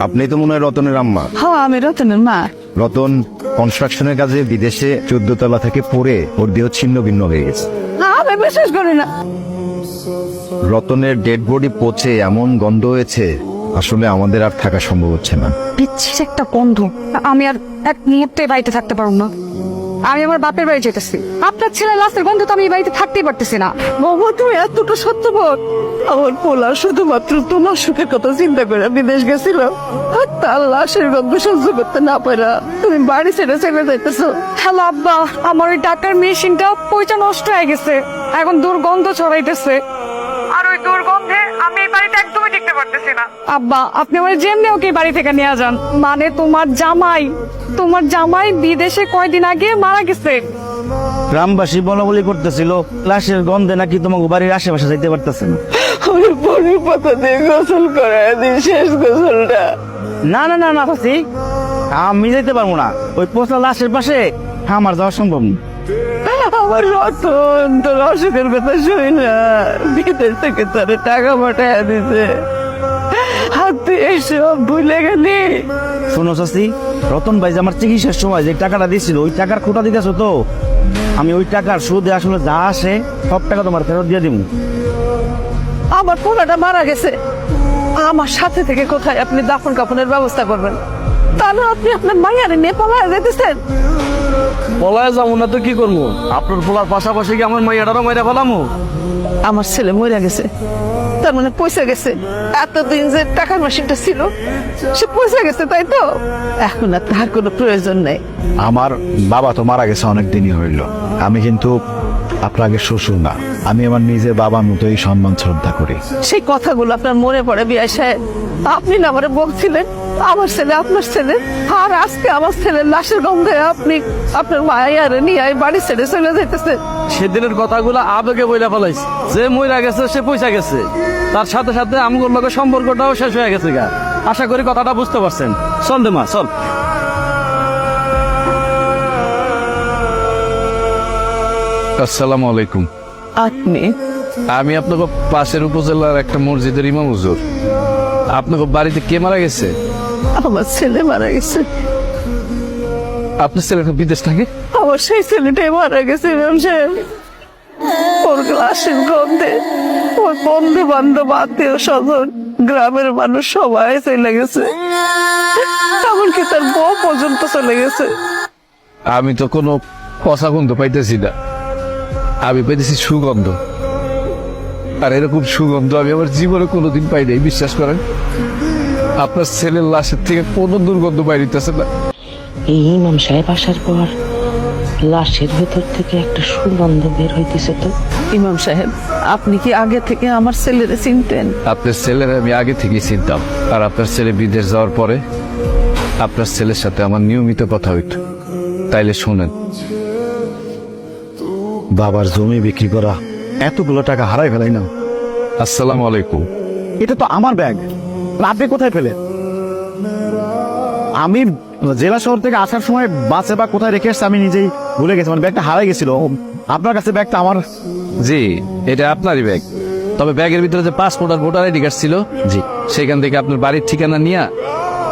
আপনি তো মনে হয় রতনের আম্মা। হ্যাঁ আমি রতনের মা। রতন কনস্ট্রাকশনের কাজে বিদেশে চোদ্দ তলা থেকে পড়ে ওর দেহ ছিন্ন ভিন্ন হয়ে গেছে। না, আমি বিশ্বাস করি না। রতনের ডেড বডি পচে এমন গন্ধ হয়েছে আসলে আমাদের আর থাকা সম্ভব হচ্ছে না। পিচ্ছির একটা গন্ধ। আমি আর এক মুহূর্তে বাড়িতে থাকতে পারব না। আমি আমার বাপের বাড়ি যেতেছি। আপনার ছেলে লাস্টের গন্ধ তো আমি এই বাড়িতে থাকতেই পারতেছি না। বাবা তুমি এতটা সত্যবোধ। আমার পোলা শুধুমাত্র তোমার সুখের কথা চিন্তা করে বিদেশ গেছিল আর তার লাশের গন্ধ সহ্য করতে না পারা। তুমি বাড়ি ছেড়ে ছেড়ে যাইতেছো। হ্যালো আব্বা আমার ওই টাকার মেশিনটা পয়সা নষ্ট হয়ে গেছে। এখন দুর্গন্ধ ছড়াইতেছে। আমি এই বাড়িতে একদমই টিকতে পারতেছি না। আব্বা আপনি আমার যেমনি ওকে এই বাড়ি থেকে নিয়ে যান। মানে তোমার জামাই তোমার জামাই বিদেশে কয়দিন আগে মারা গেছে। গ্রামবাসী বলা বলি করতেছিল লাশের গন্ধে নাকি তোমাকে বাড়ির আশেপাশে যাইতে পারতেছে না। ওই পরে পাতা দিয়ে গোসল করায় দিই শেষ গোসলটা। না না না না ফাসি আমি যাইতে পারব না। ওই পোষা লাশের পাশে আমার যাওয়া সম্ভব না। আমার রতন তোর অসুখের কথা শুই না। বিদেশ থেকে তোর টাকা পাঠায় দিতে হাতে এসব ভুলে গেলি। শোনো রতন ভাই যে আমার চিকিৎসার সময় যে টাকাটা দিয়েছিল ওই টাকার খোটা দিতেছো তো? আমি ওই টাকার সুদে আসলে যা আসে সব টাকা তোমার ফেরত দিয়ে দিব আমার পোলাটা মারা গেছে। আমার সাথে থেকে কোথায় আপনি দাফন কাফনের ব্যবস্থা করবেন? তাহলে আপনি আপনার মাইয়ারে নেপালে যেতেছেন। পলায় যাব না তো কি করব? আপনার পোলার পাশাপাশি কি আমার মাইয়াটারও মাইরা ফেলামো? আমার ছেলে মরে গেছে। তার মানে পয়সা গেছে। এতদিন যে টাকার মেশিনটা ছিল সে পয়সা গেছে তাই তো? এখন আর তার কোনো প্রয়োজন নেই। আমার বাবা তো মারা গেছে অনেক দিনই হইল। আমি কিন্তু আপনার আগে শ্বশুর না। আমি আমার নিজের বাবার মতোই সম্মান শ্রদ্ধা করি। সেই কথাগুলো আপনার মনে পড়ে বিয়াই সাহেব। আপনি না আমারে বলছিলেন আমার ছেলে আপনার ছেলে? আর আজকে আমার ছেলের লাশের গন্ধে আপনি আপনার মায়ারে নিয়ে বাড়ি ছেড়ে চলে যাইতেছে। সেদিনের কথাগুলো আবেগে বইলা ফেলাইছে। যে মইরা গেছে সে পয়সা গেছে। তার সাথে সাথে আমগুলোর লগে সম্পর্কটাও শেষ হয়ে গেছে গা। আশা করি কথাটা বুঝতে পারছেন। চল দে মা চল। আসসালামু আলাইকুম। আপনি? আমি আপনাকে পাশের উপজেলার একটা মসজিদের ইমাম হুজুর। আপনাকে বাড়িতে কে মারা গেছে? আমার ছেলে মারা গেছে। আপনার ছেলেটা বিদেশ থাকে? আমার সেই ছেলেটাই মারা গেছে ম্যাম সাহেব। ওর লাশের গন্ধে ওর বন্ধু বান্ধব আত্মীয় স্বজন গ্রামের মানুষ সবাই চলে গেছে। এমনকি তার বউ পর্যন্ত চলে গেছে। আমি তো কোনো কষা গন্ধ পাইতেছি না। আমি পাইতেছি সুগন্ধ। আর এরকম সুগন্ধ আমি আমার জীবনে কোনোদিন পাই নাই বিশ্বাস করেন। আপনার ছেলের লাশের থেকে কোনো দুর্গন্ধ বাইরিতেছে না। এই ইমাম সাহেব আসার পর লাশের ভেতর থেকে একটা সুগন্ধ বের হইতেছে তো। ইমাম সাহেব আপনি কি আগে থেকে আমার ছেলেরে চিনতেন? আপনার ছেলের আমি আগে থেকেই চিনতাম। আর আপনার ছেলে বিদেশ যাওয়ার পরে আপনার ছেলের সাথে আমার নিয়মিত কথা হইত। তাইলে শোনেন বাবার জমি বিক্রি করা এতগুলো টাকা হারাই ফেলাই না আসসালামু আলাইকুম। এটা তো আমার ব্যাগ। আপনি কোথায় পেলেন আমি জেলা শহর থেকে আসার সময় বাসে বা কোথায় রেখে এসছি আমি নিজেই ভুলে গেছি। মানে ব্যাগটা হারাই গেছিল। আপনার কাছে ব্যাগটা আমার? জি এটা আপনারই ব্যাগ। তবে ব্যাগের ভিতরে যে পাসপোর্ট আর ভোটার আইডি কার্ড ছিল জি। সেখান থেকে আপনার বাড়ির ঠিকানা নিয়ে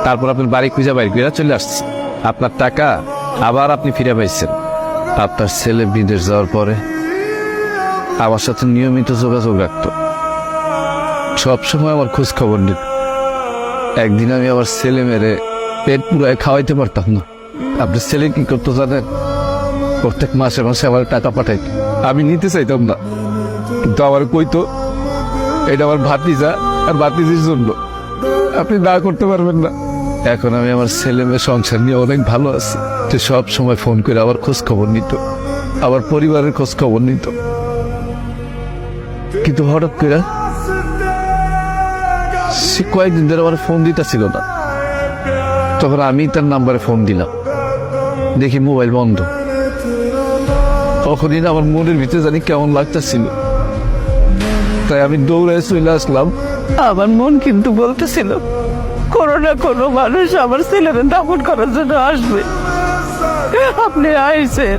তারপর আপনার বাড়ি খুঁজে বাইর করে চলে আসছে। আপনার টাকা আবার আপনি ফিরে পাইছেন। আপনার ছেলে বিদেশ যাওয়ার পরে আমার সাথে নিয়মিত যোগাযোগ রাখতো। সবসময় আমার খোঁজ খবর নিত। একদিন আমি আমার ছেলে মেরে পেট পুরায় খাওয়াইতে পারতাম না। আপনার ছেলে কি করতো জানেন? প্রত্যেক মাসে মাসে আমার টাকা পাঠাইত। আমি নিতে চাইতাম না। কিন্তু আমার কইতো, এটা আমার ভাতিজা আর ভাতিজির জন্য। আপনি না করতে পারবেন না। এখন আমি আমার ছেলে মেয়ে সংসার নিয়ে অনেক ভালো আছি। সে সব সময় ফোন করে আমার খোঁজ খবর নিত। আমার পরিবারের খোঁজ খবর নিত। কিন্তু হঠাৎ করে সে কয়েকদিন ধরে আমার ফোন দিতেছিল না। তখন আমি তার নাম্বারে ফোন দিলাম। দেখি মোবাইল বন্ধ। তখনই আমার মনের ভিতরে জানি কেমন লাগতেছিল। তাই আমি দৌড়ে চলে আসলাম। আমার মন কিন্তু বলতেছিল, কোনো না কোনো মানুষ আমার ছেলেদের দাপন করার জন্য আসবে। আপনি আইসেন